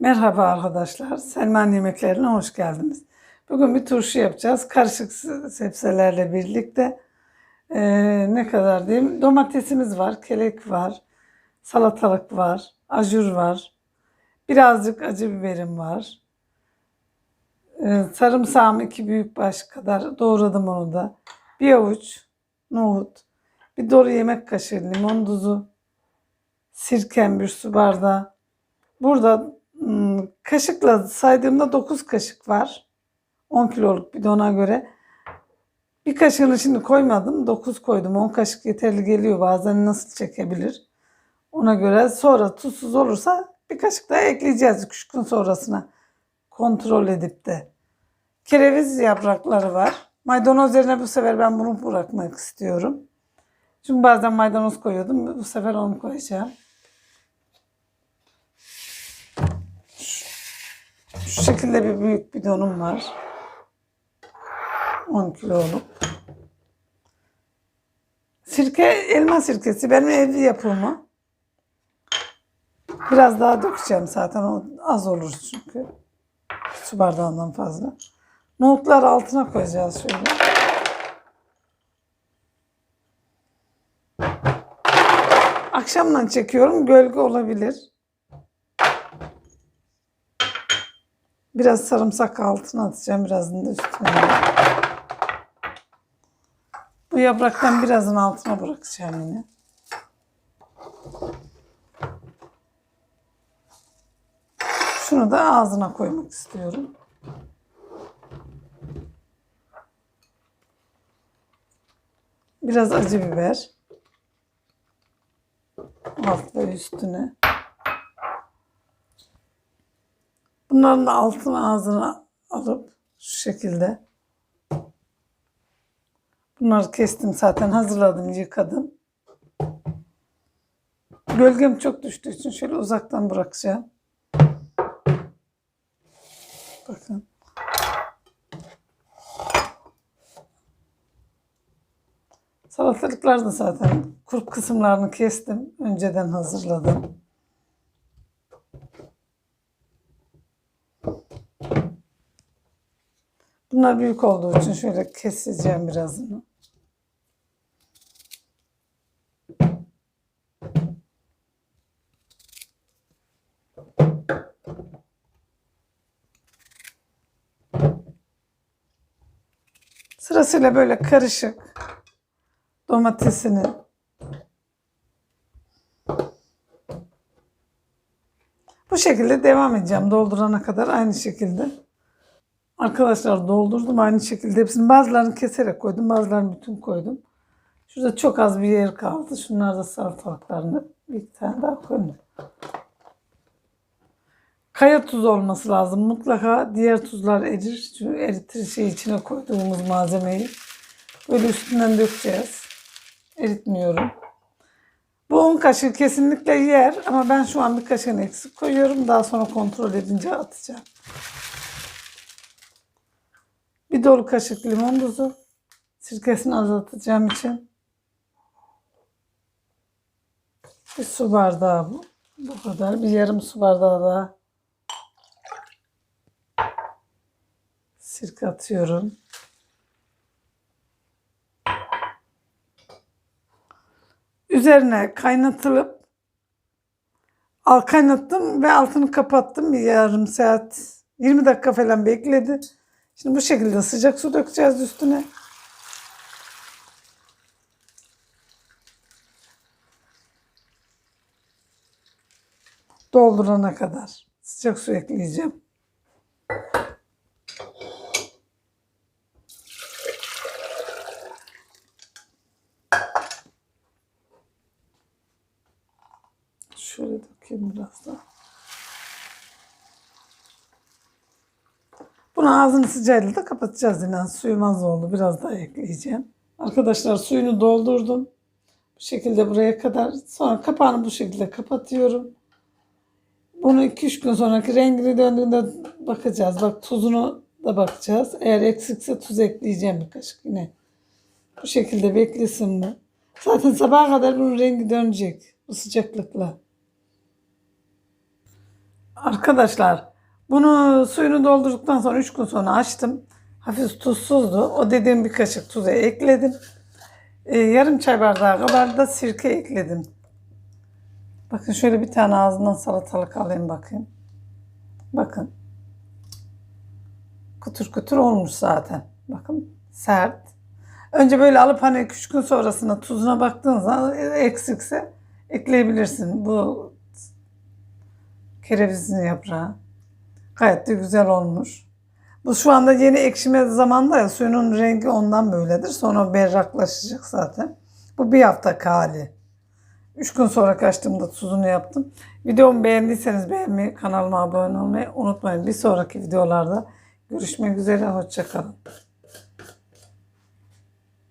Merhaba arkadaşlar. Selman Yemeklerine hoş geldiniz. Bugün bir turşu yapacağız. Karışık sebzelerle birlikte. Ee, ne kadar diyeyim? Domatesimiz var, kelek var, salatalık var, ajur var. Birazcık acı biberim var. Ee, sarımsağım iki büyük baş kadar doğradım onu da. Bir avuç nohut, bir dolu yemek kaşığı limon tuzu, sirkem bir su bardağı. Burada kaşıkla saydığımda 9 kaşık var. 10 kiloluk bidona göre. Bir kaşığını şimdi koymadım. 9 koydum. 10 kaşık yeterli geliyor. Bazen nasıl çekebilir. Ona göre sonra tuzsuz olursa bir kaşık daha ekleyeceğiz 2 gün sonrasına. Kontrol edip de. Kereviz yaprakları var. Maydanoz yerine bu sefer ben bunu bırakmak istiyorum. Çünkü bazen maydanoz koyuyordum. Bu sefer onu koyacağım. Şu şekilde bir büyük bidonum var. 10 kiloluk. Sirke, elma sirkesi benim evli yapımı. Biraz daha dökeceğim zaten o az olur çünkü. Su bardağından fazla. Nohutları altına koyacağız şöyle. Akşamdan çekiyorum. Gölge olabilir. Biraz sarımsak altına atacağım. Birazını da üstüne. Bu yapraktan birazın altına bırakacağım yine. Şunu da ağzına koymak istiyorum. Biraz acı biber. Ve üstüne. Bunların da altını ağzına alıp şu şekilde. Bunları kestim zaten hazırladım yıkadım. Gölgem çok düştüğü için şöyle uzaktan bırakacağım. Bakın. Salatalıklar da zaten kurp kısımlarını kestim. Önceden hazırladım. Bunlar büyük olduğu için şöyle keseceğim birazını. Sırasıyla böyle karışık domatesini bu şekilde devam edeceğim doldurana kadar aynı şekilde. Arkadaşlar doldurdum aynı şekilde hepsini. Bazılarını keserek koydum, bazılarını bütün koydum. Şurada çok az bir yer kaldı. Şunlar da salatalıklarını bir tane daha koydum. Kaya tuzu olması lazım. Mutlaka diğer tuzlar erir. Çünkü eritir şey içine koyduğumuz malzemeyi. Böyle üstünden dökeceğiz. Eritmiyorum. Bu 10 kaşığı kesinlikle yer ama ben şu an bir kaşığını eksik koyuyorum. Daha sonra kontrol edince atacağım. Bir dolu kaşık limon tuzu. Sirkesini azaltacağım için. Bir su bardağı bu. Bu kadar. Bir yarım su bardağı daha. Sirke atıyorum. Üzerine kaynatılıp al kaynattım ve altını kapattım bir yarım saat 20 dakika falan bekledi. Şimdi bu şekilde sıcak su dökeceğiz üstüne. Doldurana kadar sıcak su ekleyeceğim. Şöyle dökeyim biraz daha. Bunu ağzını sıcağıyla da kapatacağız yine. Suyum az oldu. Biraz daha ekleyeceğim. Arkadaşlar suyunu doldurdum. Bu şekilde buraya kadar. Sonra kapağını bu şekilde kapatıyorum. Bunu 2-3 gün sonraki rengini döndüğünde bakacağız. Bak tuzunu da bakacağız. Eğer eksikse tuz ekleyeceğim bir kaşık yine. Bu şekilde beklesin bu. Zaten sabaha kadar bunun rengi dönecek. Bu sıcaklıkla. Arkadaşlar bunu suyunu doldurduktan sonra 3 gün sonra açtım. Hafif tuzsuzdu. O dediğim bir kaşık tuzu ekledim. Ee, yarım çay bardağı kadar da sirke ekledim. Bakın şöyle bir tane ağzından salatalık alayım bakayım. Bakın. Kutur kutur olmuş zaten. Bakın sert. Önce böyle alıp hani 3 gün sonrasında tuzuna baktığınız zaman eksikse ekleyebilirsin. Bu kerevizin yaprağı. Gayet de güzel olmuş. Bu şu anda yeni ekşime zamanında ya suyunun rengi ondan böyledir. Sonra berraklaşacak zaten. Bu bir hafta hali. Üç gün sonra kaçtığımda tuzunu yaptım. Videomu beğendiyseniz beğenmeyi, kanalıma abone olmayı unutmayın. Bir sonraki videolarda görüşmek üzere. Hoşçakalın.